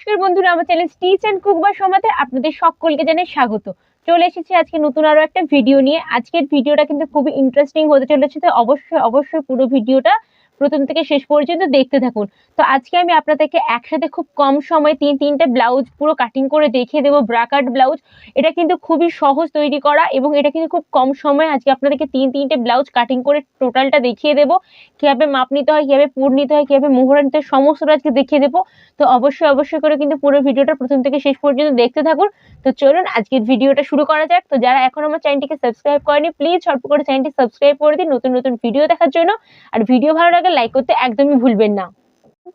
নমস্কার বন্ধুরা, আমার চ্যানেল স্টিচ অ্যান্ড কুক বা সমাতে আপনাদের সকলকে জানাই স্বাগত। চলে এসেছি আজকে নতুন আরও একটা ভিডিও নিয়ে। আজকের ভিডিওটা কিন্তু খুবই ইন্টারেস্টিং হতে চলেছে, তো অবশ্যই অবশ্যই পুরো ভিডিওটা প্রথম থেকে শেষ পর্যন্ত দেখতে থাকুন। তো আজকে আমি আপনাদেরকে একসাথে খুব কম সময়ে তিন, তিনটে ব্লাউজ পুরো কাটিং করে দেখিয়ে দেবো ব্রাকাট ব্লাউজ। এটা কিন্তু খুবই সহজ তৈরি করা এবং এটা কিন্তু খুব কম সময়ে আজকে আপনাদেরকে তিন, তিনটে ব্লাউজ কাটিং করে টোটালটা দেখিয়ে দেবো। কীভাবে মাপ নিতে হয়, কীভাবে পুর নিতে হয়, কীভাবে মোহরা নিতে হয়, সমস্তটা আজকে দেখিয়ে দেবো। তো অবশ্যই অবশ্যই করে কিন্তু পুরো ভিডিওটা প্রথম থেকে শেষ পর্যন্ত দেখতে থাকুন। তো চলুন আজকের ভিডিওটা শুরু করা যাক। তো যারা এখন আমার চ্যানেলটিকে সাবস্ক্রাইব করেনি প্লিজ ঝটপট করে চ্যানেলটি সাবস্ক্রাইব করে দিন নতুন নতুন ভিডিও দেখার জন্য। আর ভিডিও ভালো লাগলে লাইক করতে একদমই ভুলবেন না।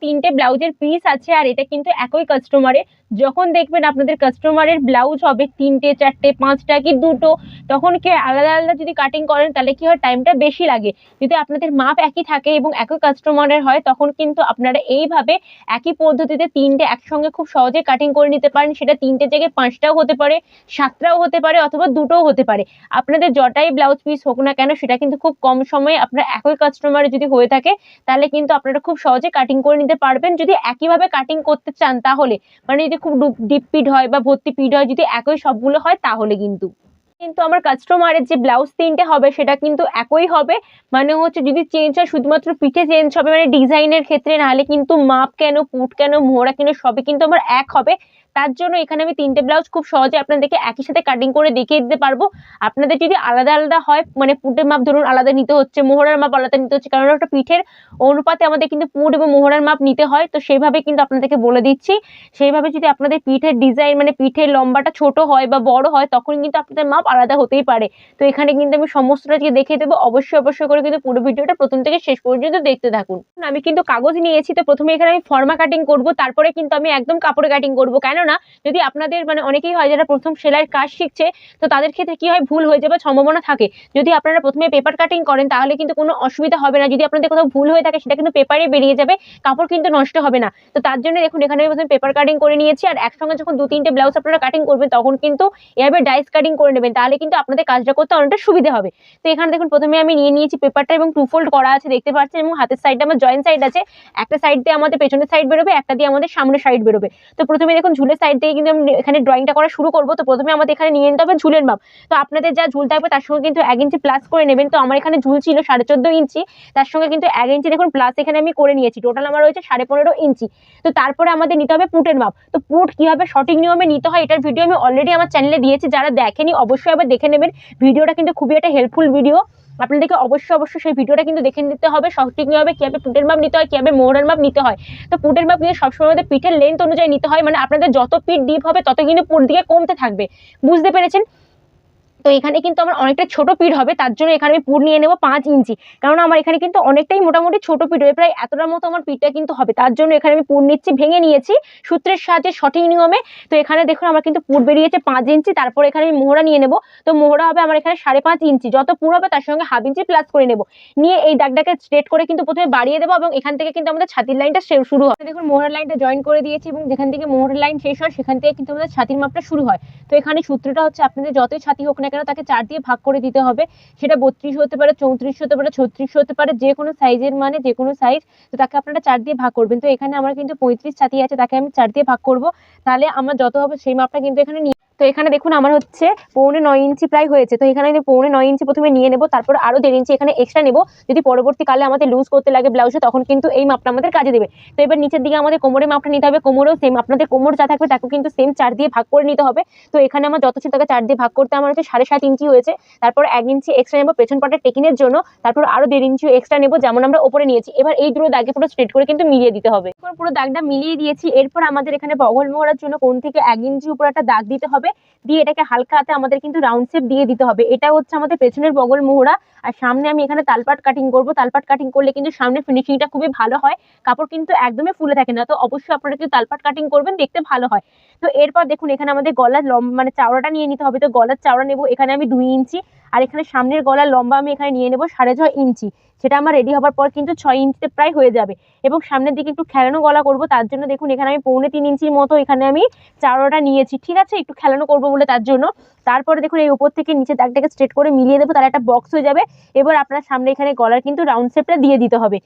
তিনটে ব্লাউজের পিস আছে আর এটা কিন্তু একই কাস্টমারের যখন দেখবেন আপনাদের কাস্টমারের ব্লাউজ হবে তিনটে, চারটে, পাঁচটা কি দুটো, তখন কি আলাদা আলাদা যদি কাটিং করেন তাহলে কি হয় টাইমটা বেশি লাগে। যদি আপনাদের মাপ একই থাকে এবং একই কাস্টমারের হয়, তখন কিন্তু আপনারা এইভাবে একই পদ্ধতিতে তিনটে একসঙ্গে খুব সহজে কাটিং করে নিতে পারেন। সেটা তিনটে জায়গায় পাঁচটাও হতে পারে, সাতটাও হতে পারে অথবা দুটোও হতে পারে। আপনাদের জটাই ব্লাউজ পিস হোক না কেন, সেটা কিন্তু খুব কম সময়ে আপনার একই কাস্টমারে যদি হয়ে থাকে, তাহলে কিন্তু আপনারা খুব সহজে কাটিং করে নিতে পারবেন। যদি একইভাবে কাটিং করতে চান তাহলে। মানে যদি খুব ডিপ পিড হয় বা ভর্তি পিড হয়, যদি একই সবগুলো হয় তাহলে কিন্তু। কিন্তু আমার কাস্টমারের যে ব্লাউজ তিনটে হবে, সেটা কিন্তু একই হবে। মানে হচ্ছে যদি চেঞ্জ হয়, শুধুমাত্র পিঠে চেঞ্জ হবে মানে ডিজাইনের ক্ষেত্রে, নাহলে কিন্তু মাপ কেন, পুট কেন, মোহরা কেন, সবই কিন্তু আমার এক হবে। তার জন্য এখানে আমি তিনটে ব্লাউজ খুব সহজে আপনাদেরকে একই সাথে কাটিং করে দেখিয়ে দিতে পারব। আপনাদের যদি আলাদা আলাদা হয় মানে পুটের মাপ ধরুন আলাদা নিতে হচ্ছে, মোহরার মাপ আলাদা নিতে হচ্ছে, কারণ একটা পিঠের অনুপাতে আমাদের কিন্তু পুট এবং মোহরার মাপ নিতে হয়, তো সেইভাবে কিন্তু আপনাদেরকে বলে দিচ্ছি। সেইভাবে যদি আপনাদের পিঠের ডিজাইন মানে পিঠের লম্বাটা ছোট হয় বা বড় হয় তখন কিন্তু আপনাদের মাপ আলাদা হতেই পারে। তো এখানে কিন্তু আমি সমস্তটা আজকে দেখিয়ে দেবো। অবশ্যই অবশ্যই করে কিন্তু পুরো ভিডিওটা প্রথম থেকে শেষ পর্যন্ত দেখতে থাকুন। আমি কিন্তু কাগজ নিয়েছি, তো প্রথমে এখানে আমি ফর্মা কাটিং করব, তারপরে কিন্তু আমি একদম কাপড়ে কাটিং করব। কেননা যদি আপনাদের মানে অনেকেই হয় যারা প্রথম সেলাইয়ের কাজ শিখছে, তো তাদের ক্ষেত্রে কি হয়, ভুল হয়ে যাবে সম্ভাবনা থাকে। যদি আপনারা প্রথমে পেপার কাটিং করেন, তাহলে কিন্তু কোনো অসুবিধা হবে না। যদি আপনাদের কোথাও ভুল হয়ে থাকে, সেটা কিন্তু পেপারে বেরিয়ে যাবে, কাপড় কিন্তু নষ্ট হবে না। তো তার জন্য দেখুন, এখানে আমি প্রথমে পেপার কাটিং করে নিয়েছি, আর একসঙ্গে যখন দু তিনটে ব্লাউজ আপনারা কাটিং করবেন, তখন কিন্তু এভাবে ডাইস কাটিং করে নেবেন, তাহলে কিন্তু আপনাদের কাজটা করতে অনেকটা সুবিধা হবে। তো এখানে দেখুন, প্রথমে আমি নিয়ে নিয়েছি পেপারটা এবং টু ফোল্ড করা আছে, দেখতে পাচ্ছেন, এবং হাতের সাইডে আমার জয়েন্ট সাইড আছে। একটা সাইড দিয়ে আমাদের পেছনের সাইড বেরোবে, একটা দিয়ে আমাদের সামনের সাইড বেরোবে। তো প্রথমে দেখুন ঝুলের সাইড থেকে কিন্তু আমি এখানে ড্রয়িংটা করা শুরু করব। তো প্রথমে আমাদের এখানে নিয়ে নিতে হবে ঝুলের মাপ। তো আপনাদের যা ঝুল থাকবে তার সঙ্গে কিন্তু এক ইঞ্চি প্লাস করে নেবেন। তো আমার এখানে ঝুল ছিল সাড়ে চোদ্দ ইঞ্চি তার সঙ্গে কিন্তু এক ইঞ্চি দেখুন প্লাস এখানে আমি করে নিয়েছি। টোটাল আমার রয়েছে সাড়ে পনেরো ইঞ্চি তো তারপরে আমাদের নিতে হবে পুটের মাপ। তো পুট কীভাবে সঠিক নিয়মে নিতে হয় এটার ভিডিও আমি অলরেডি আমার চ্যানেলে দিয়েছি। যারা দেখেনি, অবশ্যই আবার দেখে নেবেন। ভিডিওটা কিন্তু খুবই একটা হেল্পফুল ভিডিও আপনাদেরকে অবশ্যই অবশ্যই সেই ভিডিওটা কিন্তু দেখে নিতে হবে। সঠিক হবে কীভাবে পুটের মাপ নিতে হয়, কীভাবে মোহরের মাপ নিতে হয়। তো পুটের মাপ নিয়ে সবসময় আমাদের পিঠের লেন্থ অনুযায়ী নিতে হয়। মানে আপনাদের যত পিঠ ডিপ হবে, তত কিন্তু পুট দিকে কমতে থাকবে। বুঝতে পেরেছেন? তো এখানে কিন্তু আমার অনেকটা ছোট পিঠ হবে, তার জন্য এখানে আমি পুর নিয়ে নেব পাঁচ ইঞ্চি। কারণ আমার এখানে কিন্তু অনেকটাই মোটামুটি ছোট পিঠ হবে, প্রায় এতটার মতো আমার পিঠটা কিন্তু হবে। তার জন্য এখানে আমি পুর নিচ্ছি, ভেঙে নিয়েছি সূত্রের সাহায্যে সঠিক নিয়মে। তো এখানে দেখুন আমার কিন্তু পুর বেরিয়েছে পাঁচ ইঞ্চি, তারপর এখানে আমি মোহরা নিয়ে নেব। তো মোহরা হবে আমার এখানে সাড়ে পাঁচ ইঞ্চি। যত পুর হবে তার সঙ্গে হাফ ইঞ্চি প্লাস করে নেব। নিয়ে এই দাগটাকে স্ট্রেট করে কিন্তু প্রথমে বাড়িয়ে দেবো এবং এখান থেকে কিন্তু আমাদের ছাতির লাইনটা শুরু হয় দেখুন মোহরার লাইনটা জয়েন করে দিয়েছি এবং যেখান থেকে মোহরের লাইন শেষ হয় সেখান থেকে কিন্তু আমাদের ছাতির মাপটা শুরু হয়। তো এখানে সূত্রটা হচ্ছে আপনাদের যতই ছাতি হোক না কেন তাকে চার দিয়ে ভাগ করে দিতে হবে। সেটা বত্রিশ হতে পারে, চৌত্রিশ হতে পারে, ছত্রিশ হতে পারে, যে কোনো সাইজের মানে যে কোনো সাইজ তো তাকে আপনারা চার দিয়ে ভাগ করবেন। তো এখানে আমার কিন্তু পঁয়ত্রিশ ছাতি আছে, তাকে আমি চার দিয়ে ভাগ করব। তাহলে আমার যত হবে সেই মাপটা কিন্তু এখানে নিয়ে তো এখানে দেখুন আমার হচ্ছে পৌনে নয় ইঞ্চি প্রায় হয়েছে। তো এখানে আমি পৌনে নয় ইঞ্চি প্রথমে নিয়ে নেব, তারপর আরও দেড় ইঞ্চি এখানে এক্সট্রা নেব। যদি পরবর্তীকালে আমাদের লুজ করতে লাগে ব্লাউজে তখন কিন্তু এই মাপটা আমাদের কাজে দেবে। তো এবার নিচের দিকে আমাদের কোমরে মাপটা নিতে হবে। কোমরেও সেম আপনাদের কোমর যা থাকবে তাকেও কিন্তু সেম চার দিয়ে ভাগ করে নিতে হবে। তো এখানে আমার যত ছিল তাকে চার দিয়ে ভাগ করতে আমার হচ্ছে সাড়ে সাত ইঞ্চি হয়েছে। তারপর এক ইঞ্চি এক্সট্রা নেব পেছন পাটের টেকিনের জন্য। তারপর আরও দেড় ইঞ্চি এক্সট্রা নেব, যেমন আমরা ওপরে নিয়েছি। এবার এই দুটো দাগে পুরো স্ট্রেট করে কিন্তু মিলিয়ে দিতে হবে। পুরো দাগটা মিলিয়ে দিয়েছি। এরপর আমাদের এখানে বগল মোড়ার জন্য কোন থেকে এক ইঞ্চি উপর একটা দাগ দিতে হবে দিয়ে এটাকে হালকা হাতে আমাদের কিন্তু রাউন্ড শেপ দিয়ে দিতে হবে। এটা হচ্ছে আমাদের পেছনের বগল মোহরা, আর সামনে আমি এখানে তালপাট কাটিং করব। তালপাট কাটিং করলে কিন্তু সামনে ফিনিশিংটা খুবই ভালো হয়। কাপড় কিন্তু একদমই ফুলে থাকে না, তো অবশ্যই আপনারা কিন্তু তালপাট কাটিং করবেন, দেখতে ভালো হয়। তো এরপর দেখুন, এখানে আমাদের গলার মানে চাওড়াটা নিয়ে নিতে হবে। তো গলার চাওড়া নেব, এখানে আমি দুই ইঞ্চি। আর এখানে সামনের গলার লম্বা আমি এখানে নিয়ে নেব সাড়ে ছয় ইঞ্চি। সেটা আমার রেডি হবার পর কিন্তু ছয় ইঞ্চিতে প্রায় হয়ে যাবে। এবং সামনের দিকে একটু খেলানো গলা করব, তার জন্য দেখুন, এখানে আমি পৌনে তিন ইঞ্চির মতো এখানে আমি চাওড়াটা নিয়েছি। ঠিক আছে? একটু খেলানো করব বলে তার জন্য। তারপরে দেখুন, এই উপর থেকে নিচে দাগটাকে স্ট্রেট করে মিলিয়ে দেবো, তাহলে একটা বক্স হয়ে যাবে। এবার আপনার সামনে এখানে গলার কিন্তু রাউন্ড শেপটা দিয়ে দিতে হবে।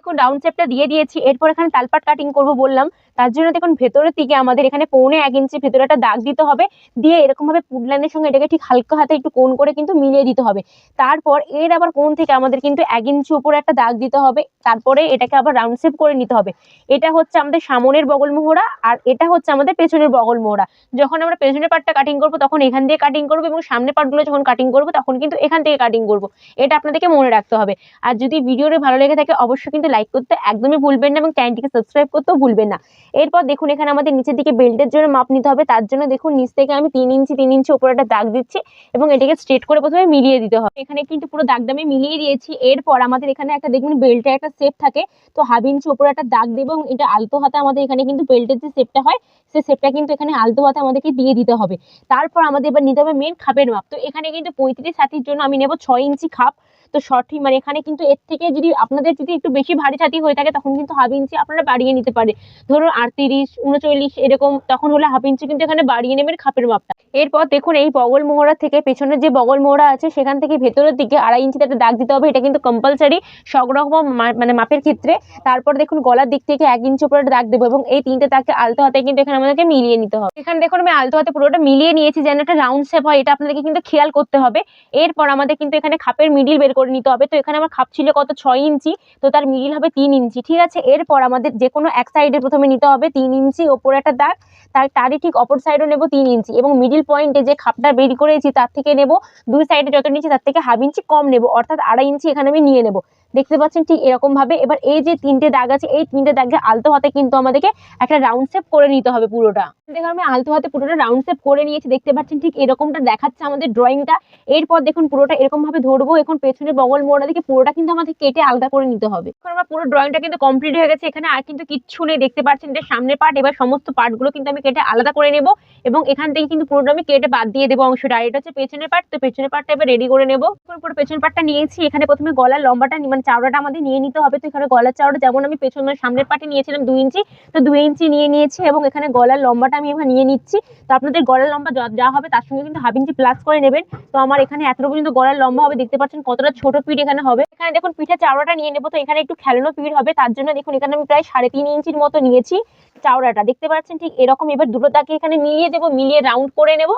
দেখুন রাউন্ড শেপটা দিয়ে দিয়েছি, এরপর এখানে তালপাট কাটিং করব বললাম। তার জন্য দেখুন, ভেতরের দিকে আমাদের এখানে পৌনে এক ইঞ্চি ভেতরে একটা দাগ দিতে হবে। দিয়ে এরকম ভাবে পুডলাইনের সঙ্গে এটাকে ঠিক হালকা হাতে একটু কোণ করে কিন্তু মিলিয়ে দিতে হবে। তারপর এর আবার কোণ থেকে আমাদের কিন্তু এক ইঞ্চি উপরে একটা দাগ দিতে হবে। তারপরে এটাকে আবার রাউন্ড শেপ করে নিতে হবে। এটা হচ্ছে আমাদের সামনের বগল মোহরা, আর এটা হচ্ছে আমাদের পেছনের বগল মোহরা। যখন আমরা পেছনের পার্টটা কাটিং করব, তখন এখান দিয়ে কাটিং করব এবং সামনের পার্টগুলো যখন কাটিং করব, তখন কিন্তু এখান থেকে কাটিং করব। এটা আপনাদেরকে মনে রাখতে হবে। আর যদি ভিডিওটা ভালো লেগে থাকে, অবশ্যই কিন্তু লাইক করতে একদমই ভুলবেন না এবং চ্যানেলটিকে সাবস্ক্রাইব করতেও ভুলবেন না। এরপর দেখুন, এখানে আমাদের নিচের দিকে বেল্টের জন্য মাপ নিতে হবে। তার জন্য দেখুন, নিচ থেকে আমি তিন ইঞ্চি তিন ইঞ্চি উপরে একটা দাগ দিচ্ছি এবং এটাকে স্ট্রেট করে প্রথমে মিলিয়ে দিতে হবে। এখানে কিন্তু পুরো দাগটা আমি মিলিয়ে দিয়েছি। এরপর আমাদের এখানে একটা দেখবেন বেল্টের একটা শেপ থাকে। তো হাফ ইঞ্চি উপরে একটা দাগ দেবো এবং এটা আলতো হাতে আমাদের এখানে কিন্তু বেল্টের যে শেপটা হয় সেই শেপটা কিন্তু এখানে আলতো হাতে আমাদেরকে দিয়ে দিতে হবে। তারপর আমাদের এবার নিতে হবে মেন খাপের মাপ তো এখানে কিন্তু পঁয়ত্রিশ ছাতির জন্য আমি নেব ছয় ইঞ্চি খাপ। তো সঠিক মানে এখানে কিন্তু এর থেকে যদি আপনাদের যদি একটু বেশি ভারী ছাতি হয়ে থাকে, তখন কিন্তু হাফ ইঞ্চি আপনারা বাড়িয়ে নিতে পারে। ধরুন আটত্রিশ, উনচল্লিশ এরকম, তখন হলে হাফ ইঞ্চি কিন্তু এখানে বাড়িয়ে নেবেন খাপের মাপটা। এরপর দেখুন এই বগল মোহরা থেকে পেছনের যে বগল মোহরা আছে, সেখান থেকে ভেতরের দিকে আড়াই ইঞ্চিতে একটা দাগ দিতে হবে। এটা কিন্তু কম্পালসারি সব রকম মানে মাপের ক্ষেত্রে। তারপর দেখুন গলার দিক থেকে এক ইঞ্চি উপরে দাগ দেবো এবং এই তিনটে দাগকে আলতো হাতে কিন্তু এখানে আমাদেরকে মিলিয়ে নিতে হবে। এখানে দেখুন আমি আলতো হাতে পুরোটা মিলিয়ে নিয়েছি, যেন একটা রাউন্ড শেপ হয়, এটা আপনাদেরকে কিন্তু খেয়াল করতে হবে। এরপর আমাদের কিন্তু এখানে খাপের মিডিল বের করে নিতে হবে। তো এখানে আমার খাপ ছিল কত? ছয় ইঞ্চি। তো তার মিডিল হবে তিন ইঞ্চি। ঠিক আছে? এরপর আমাদের যে কোনো এক সাইডে প্রথমে নিতে হবে তিন ইঞ্চি, ওপরে একটা দাগ। তার, তারই ঠিক অপর সাইডও নেব তিন ইঞ্চি এবং মিডিল পয়েন্টে যে খাপটা বের করেছি, তার থেকে নেব দুই সাইডে যত নিচ্ছি তার থেকে হাফ ইঞ্চি কম নেব। অর্থাৎ আড়াই ইঞ্চি এখানে আমি নিয়ে নেব। দেখতে পাচ্ছেন ঠিক এরকম ভাবে। এবার এই যে তিনটে দাগ আছে, এই তিনটে দাগে আলতো হাতে কিন্তু আমাদেরকে একটা রাউন্ড শেপ করে নিতে হবে পুরোটা। দেখুন, আমি আলতো হাতে পুরোটা রাউন্ড শেপ করে নিয়েছি, দেখতে পাচ্ছেন ঠিক এরকমটা দেখাচ্ছে আমাদের ড্রয়িংটা এরপর দেখুন, পুরোটা এরকম ভাবে ধরবো, এখন পেছনের বগল মোড়া দিকে পুরোটা কিন্তু আমাদের কেটে আলাদা করে নিতে হবে। এখন আমার পুরো ড্রয়িংটা কিন্তু কমপ্লিট হয়ে গেছে, এখানে আর কিন্তু কিচ্ছু নেই, দেখতে পাচ্ছেন যে সামনের পার্ট এবার সমস্ত পার্টগুলো কিন্তু আমি কেটে আলাদা করে নেব এবং এখান থেকে কিন্তু পুরোটা আমি কেটে বাদ দিয়ে দেবো অংশটা। আর এটা হচ্ছে পেছনের পার্ট তো পেছনের পার্টটা এবার রেডি করে নেব। পুরো পেছনের পার্টটা নিয়েছি, এখানে প্রথমে গলার লম্বাটা মানে চাওড়াটা আমাদের নিয়ে নিতে হবে। তো এখানে গলার চাওড়া যেমন আমি পেছন মানে সামনের পার্টে নিয়েছিলাম দুই ইঞ্চি, তো দুই ইঞ্চি নিয়ে নিয়েছি এবং এখানে গলার লম্বাটা আমি এবার নিয়ে নিচ্ছি। তো আপনাদের গলার লম্বা যা- হবে তার সঙ্গে কিন্তু হাফ ইঞ্চি প্লাস করে নেবেন। তো আমার এখানে এতটা পর্যন্ত গলার লম্বা হবে, দেখতে পাচ্ছেন কতটা ছোট পিঠ এখানে হবে। এখানে দেখুন পিঠে চাওড়াটা নিয়ে নেব, তো এখানে একটু খেলানো পিঠ হবে, তার জন্য দেখুন এখানে আমি প্রায় সাড়ে তিন ইঞ্চির মতো নিয়েছি চাওড়াটা। দেখতে পাচ্ছেন ঠিক এরকম, এবার দুটো তাকে এখানে মিলিয়ে দেবো, মিলিয়ে রাউন্ড করে নেব।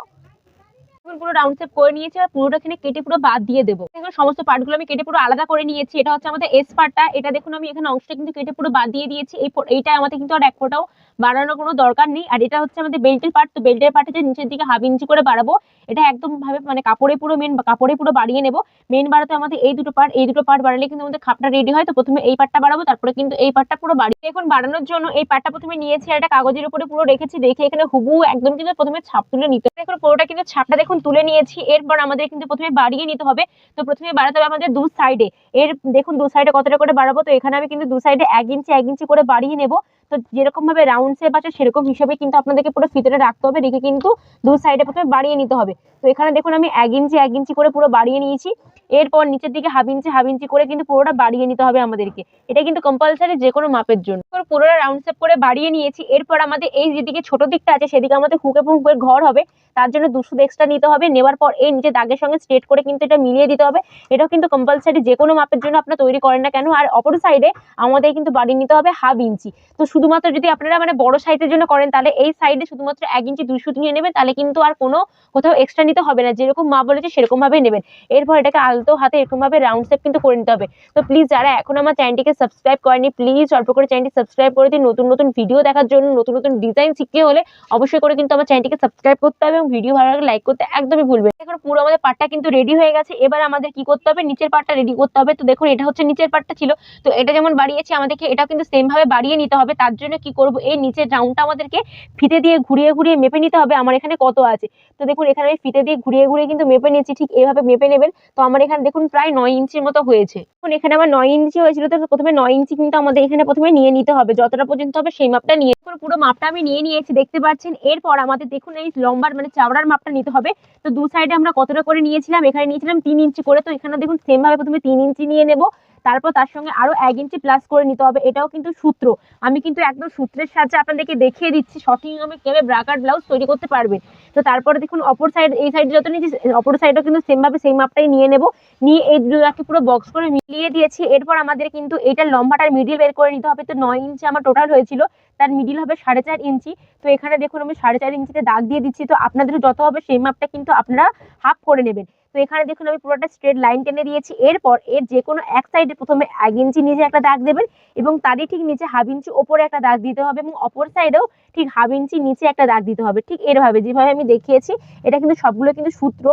এখন পুরো রাউন্ড শেপ করে নিয়েছি আর পুরোটা এখানে কেটে পুরো বাদ দিয়ে দেবো। এখন সমস্ত পার্টগুলো আমি কেটে পুরো আলাদা করে নিয়েছি। এটা হচ্ছে আমাদের এস পার্টটা এটা দেখুন আমি এখানে অংশটা কিন্তু কেটে পুরো বাদ দিয়ে দিয়েছি। এইটা আমাদের কিন্তু আর এক ফোটাও বাড়ানোর কোনো দরকার নেই। আর এটা হচ্ছে আমাদের বেল্টের পার্ট তো বেল্টের পার্টে যে নিচের দিকে হাফ ইঞ্চি করে বাড়াবো, এটা একদম ভাবে মানে কাপড়ে পুরো মেন কাপড়ে পুরো বাড়িয়ে নেব। মেন বাড়াতে আমাদের এই দুটো পার্ট এই দুটো পার্ট বাড়ালে কিন্তু আমাদের খাপটা রেডি হয়। তো প্রথমে এই পার্টটা বাড়াবো, তারপরে কিন্তু এই পার্টটা পুরো বাড়িয়ে এখন বাড়ানোর জন্য এই পার্টটা প্রথমে নিয়েছি আর একটা কাগজের উপরে পুরো রেখেছি। রেখে এখানে হুবু একদম কিন্তু প্রথমে ছাপ তুলে নিতে এখন পুরোটা কিন্তু ছাপটা দেখুন তুলে নিয়েছি, এরপর আমাদের কিন্তু প্রথমে বাড়িয়ে নিতে হবে। তো প্রথমে বাড়াতে হবে আমাদের দু সাইডে এর দেখুন দু সাইডে কতটা করে বাড়াবো, তো এখানে আমি কিন্তু দু সাইডে এক ইঞ্চি এক ইঞ্চি করে বাড়িয়ে নেব। তো যেরকম ভাবে রাউন্ড শেপ আছে, সেরকম হিসেবে কিন্তু আপনাদেরকে পুরো ফিতেটা রাখতে হবে। রেখে কিন্তু দু সাইডে প্রথমে বাড়িয়ে নিতে হবে। তো এখানে দেখুন আমি এক ইঞ্চি এক ইঞ্চি করে পুরো বাড়িয়ে নিয়েছি। এরপর নিচের দিকে হাফ ইঞ্চি হাফ ইঞ্চি করে কিন্তু পুরোটা বাড়িয়ে নিতে হবে আমাদেরকে। এটা কিন্তু কম্পালসারি যে কোনো মাপের জন্য। পুরোটা রাউন্ড শেপ করে বাড়িয়ে নিয়েছি। এরপর আমাদের এই যেদিকে ছোট দিকটা আছে, সেদিকে আমাদের হুক হুকের ঘর হবে। তার জন্য দুশো এক্সট্রা নিতে হবে। নেওয়ার পর এই নিচে দাগের সঙ্গে স্ট্রেট করে কিন্তু এটা মিলিয়ে দিতে হবে। এটাও কিন্তু কম্পালসারি যে কোনো মাপের জন্য আপনারা তৈরি করেন না কেন। আর অপর সাইডে আমাদের কিন্তু বাড়িয়ে নিতে হবে হাফ ইঞ্চি তো শুধুমাত্র যদি আপনারা মানে বড় সাইজের জন্য করেন, তাহলে এই সাইডে শুধুমাত্র এক ইঞ্চি দুই সুত নিয়ে নেবেন, তাহলে কিন্তু আর কোনো কোথাও এক্সট্রা নিতে হবে না। যেরকম মা বলেছে সেরকম ভাবে নেবেন। এরপর এটাকে আলতো হাতে এরকম ভাবে রাউন্ড শেপ কিন্তু করে নিতে হবে। তো প্লিজ যারা এখন আমার চ্যানেলটিকে সাবস্ক্রাইব করেনি প্লিজ অল্প করে চ্যানেলটি সাবস্ক্রাইব করে দিন। নতুন নতুন ভিডিও দেখার জন্য, নতুন নতুন ডিজাইন শিখতে হলে অবশ্যই করে কিন্তু আমার চ্যানেলটিকে সাবস্ক্রাইব করতে হবে এবং ভিডিও ভালো লাগলে লাইক করতে একদমই ভুলবেন এখন পুরো আমাদের পার্টটা কিন্তু রেডি হয়ে গেছে। এবার আমাদের কি করতে হবে? নিচের পার্টটা রেডি করতে হবে। তো দেখুন, এটা হচ্ছে নিচের পার্টটা ছিল। তো এটা যেমন বাড়িয়েছি, আমাদেরকে এটাও কিন্তু সেম ভাবে বাড়িয়ে নিতে হবে। তার জন্য কি করব? এই নিচের রাউন্ডটা আমাদেরকে ফিতে দিয়ে ঘুরিয়ে ঘুরিয়ে মেপে নিতে হবে। আমার এখানে কত আছে? তো দেখুন, এখানে আমি ফিতে দিয়ে ঘুরিয়ে ঘুরিয়ে কিন্তু মেপে নিয়েছি। ঠিক এইভাবে মেপে নেবেন। তো আমার এখানে দেখুন, প্রায় নয় ইঞ্চির মতো হয়েছে। এখন এখানে আমার নয় ইঞ্চি হয়েছিল। তো প্রথমে নয় ইঞ্চি কিন্তু আমাদের এখানে প্রথমে নিয়ে নিতে হবে। যতটা পর্যন্ত হবে সেই মাপটা নিয়ে পুরো মাপটা আমি নিয়ে নিয়েছি। দেখতে পাচ্ছেন? এরপর আমাদের দেখুন, এই লম্বার মানে চাওড়ার মাপটা নিতে হবে। তো দু সাইডে আমরা কতটা করে নিয়েছিলাম? এখানে নিয়েছিলাম তিন ইঞ্চি করে। তো এখানে দেখুন সেম ভাবে প্রথমে তিন ইঞ্চি নিয়ে নেব। তারপর তার সঙ্গে আরও এক ইঞ্চি প্লাস করে নিতে হবে। এটাও কিন্তু সূত্র। আমি কিন্তু একদম সূত্রের সাহায্যে আপনাদেরকে দেখিয়ে দিচ্ছি। সঠিক নিয়মে কীভাবে ব্রাকার ব্লাউজ তৈরি করতে পারবেন। তো তারপরে দেখুন অপর সাইড এই সাইডে যত নিয়েছি অপর সাইডও কিন্তু সেমভাবে সেই মাপটাই নিয়ে নেব। নিয়ে এই দুটাকে পুরো বক্স করে মিলিয়ে দিয়েছি। এরপর আমাদের কিন্তু এইটার লম্বাটার মিডিল বের করে নিতে হবে। তো নয় ইঞ্চি আমার টোটাল হয়েছিল, তার মিডিল হবে সাড়ে চার ইঞ্চি। তো এখানে দেখুন, আমি সাড়ে চার ইঞ্চিতে দাগ দিয়ে দিচ্ছি। তো আপনাদের যত হবে সেই মাপটা কিন্তু আপনারা হাফ করে নেবেন। তো এখানে দেখুন আমি পুরোটা স্ট্রেট লাইন টেনে দিয়েছি। এরপর এর যে কোনো এক সাইডে প্রথমে এক ইঞ্চি নিচে একটা দাগ দেবেন এবং তারই ঠিক নিচে হাফ ইঞ্চি ওপরে একটা দাগ দিতে হবে এবং অপর সাইডেও ঠিক হাফ ইঞ্চি নিচে একটা দাগ দিতে হবে। ঠিক এরভাবে যেভাবে আমি দেখিয়েছি, এটা কিন্তু সবগুলো কিন্তু সূত্র।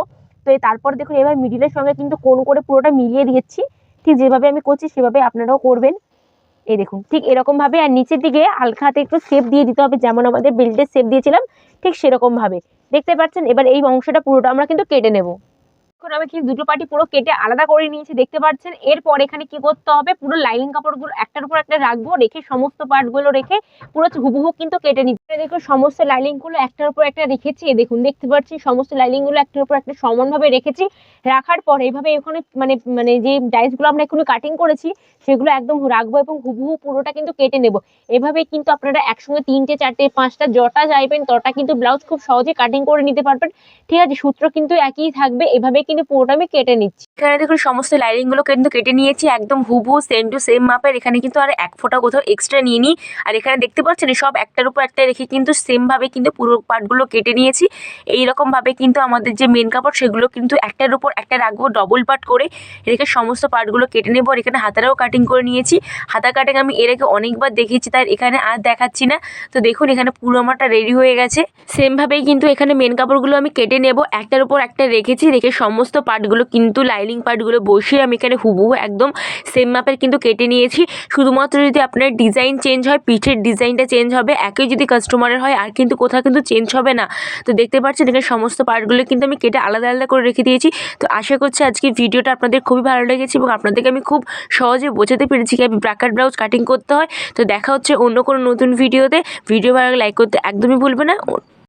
তো তারপর দেখুন এবার মিডিলের সঙ্গে কিন্তু কোন করে পুরোটা মিলিয়ে দিয়েছি। ঠিক যেভাবে আমি করছি, সেভাবে আপনারাও করবেন। এই দেখুন, ঠিক এরকম ভাবে আর নিচের দিকে হালকা হাতে একটু শেপ দিয়ে দিতে হবে, যেমন আমাদের বেল্টের শেপ দিয়েছিলাম, ঠিক সেরকম ভাবে দেখতে পাচ্ছেন, এবার এই অংশটা পুরোটা আমরা কিন্তু কেটে নেব। এখন আমি কিন্তু দুটো পাটি পুরো কেটে আলাদা করে নিয়েছি, দেখতে পাচ্ছেন? এরপর এখানে কি করতে হবে? পুরো লাইনিং কাপড়গুলো একটার উপর একটা রাখব, রেখে সমস্ত পার্টগুলো রেখে পুরো হুবহু কিন্তু কেটে হবে। দেখুন সমস্ত লাইনিংগুলো একটার উপর একটা রেখেছি দেখুন, দেখতে পাচ্ছি সমস্ত লাইনিংগুলো একটার উপর একটা সমানভাবে রেখেছি। রাখার পর এইভাবে এখানে মানে মানে যে ডাইসগুলো আমরা এখানে কাটিং করেছি, সেগুলো একদম রাখব এবং হুবহু পুরোটা কিন্তু কেটে নেব। এভাবে কিন্তু আপনারা একসঙ্গে তিনটে, চারটে, পাঁচটা, যটা চাইবেন, তটা কিন্তু ব্লাউজ খুব সহজে কাটিং করে নিতে পারবেন। ঠিক আছে, সূত্র কিন্তু একই থাকবে, এভাবে কিন্তু পুরোটা আমি কেটে নিচ্ছি। এখানে দেখুন, সমস্ত লাইনিংগুলো কিন্তু কেটে নিয়েছি, একদম হুবহু সেম টু সেম মাপের। এখানে কিন্তু আর এক ফোঁটা কোথাও এক্সট্রা নিয়ে নিই আর এখানে দেখতে পাচ্ছেন সব একটার উপর একটা রেখে কিন্তু সেমভাবে কিন্তু পুরো পার্টগুলো কেটে নিয়েছি। এই রকমভাবে কিন্তু আমাদের যে মেন কাপড়, সেগুলো কিন্তু একটার উপর একটা রাখব ডবল পার্ট করে রেখে সমস্ত পার্টগুলো কেটে নেব। আর এখানে হাতারাও কাটিং করে নিয়েছি। হাতা কাটিং আমি এর আগে অনেকবার দেখেছি, তাই এখানে আর দেখাচ্ছি না। তো দেখুন, এখানে পুরো আমারটা রেডি হয়ে গেছে। সেমভাবেই কিন্তু এখানে মেন কাপড়গুলো আমি কেটে নেব। একটার উপর একটা রেখেছি, রেখে সমস্ত পার্টগুলো কিন্তু লাইনিং পার্টগুলো বসিয়ে আমি এখানে হুবহু একদম সেম মাপের কিন্তু কেটে নিয়েছি। শুধুমাত্র যদি আপনার ডিজাইন চেঞ্জ হয়, পিঠের ডিজাইনটা চেঞ্জ হবে, একই যদি কাস্টমারের হয়, আর কিন্তু কোথাও কিন্তু চেঞ্জ হবে না। তো দেখতে পাচ্ছেন, এখানে সমস্ত পার্টগুলো কিন্তু আমি কেটে আলাদা আলাদা করে রেখে দিয়েছি। তো আশা করছি আজকে ভিডিওটা আপনাদের খুবই ভালো লেগেছে এবং আপনাদেরকে আমি খুব সহজে বোঝাতে পেরেছি কি ব্র্যাকেট ব্লাউজ কাটিং করতে হয়। তো দেখা হচ্ছে অন্য কোনো নতুন ভিডিওতে। ভিডিও ভালো লাইক করতে একদমই ভুলবে না।